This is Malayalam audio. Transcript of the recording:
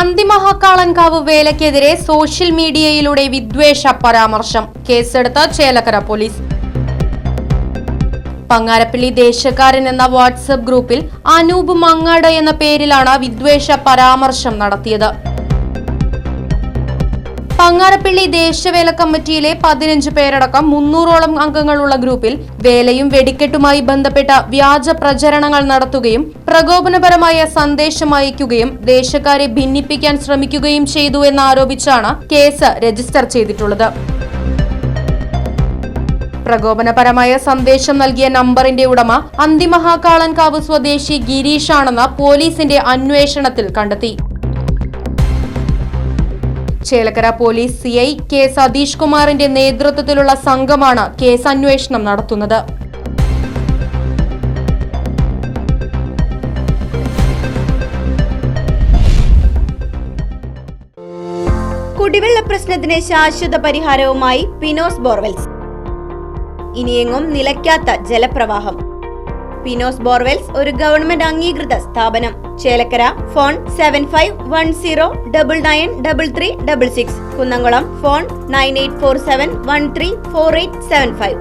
അന്തിമഹാക്കാളൻകാവ് വേലയ്ക്കെതിരെ സോഷ്യൽ മീഡിയയിലൂടെ വിദ്വേഷ പരാമർശം. കേസെടുത്ത ചേലക്കര പോലീസ്. പങ്ങാരപ്പള്ളി ദേശക്കാരൻ എന്ന വാട്സപ്പ് ഗ്രൂപ്പിൽ അനൂപ് മങ്ങാട് എന്ന പേരിലാണ് വിദ്വേഷ പരാമർശം നടത്തിയത്. പങ്ങാരപ്പള്ളി ദേശവേല കമ്മിറ്റിയിലെ പതിനഞ്ച് പേരടക്കം മുന്നൂറോളം അംഗങ്ങളുള്ള ഗ്രൂപ്പിൽ വേലയും വെടിക്കെട്ടുമായി ബന്ധപ്പെട്ട വ്യാജ പ്രചരണങ്ങൾ നടത്തുകയും പ്രകോപനപരമായ സന്ദേശം അയക്കുകയും ദേശക്കാരെ ഭിന്നിപ്പിക്കാൻ ശ്രമിക്കുകയും ചെയ്തു എന്നാരോപിച്ചാണ് കേസ് രജിസ്റ്റർ ചെയ്തിട്ടുള്ളത്. പ്രകോപനപരമായ സന്ദേശം നൽകിയ നമ്പറിന്റെ ഉടമ അന്തിമഹാക്കാളൻകാവ് സ്വദേശി ഗിരീഷാണെന്ന് പോലീസിന്റെ അന്വേഷണത്തിൽ കണ്ടെത്തി. Chelakkara police C I K Satheesh കുമാറിന്റെ നേതൃത്വത്തിലുള്ള സംഘമാണ് കേസ് അന്വേഷണം നടത്തുന്നത്. കുടിവെള്ള പ്രശ്നത്തിന് ശാശ്വത പരിഹാരവുമായി പിനോസ് ബോർവെൽസ്. ഇനിയെങ്ങും നിലയ്ക്കാത്ത ജലപ്രവാഹം. പിനോസ് ബോർവെൽസ് ഒരു ഗവൺമെന്റ് അംഗീകൃത സ്ഥാപനം. Chelakkara phone seven five one zero double nine double three double six Kunnamkulam phone nine eight four seven one three four eight seven five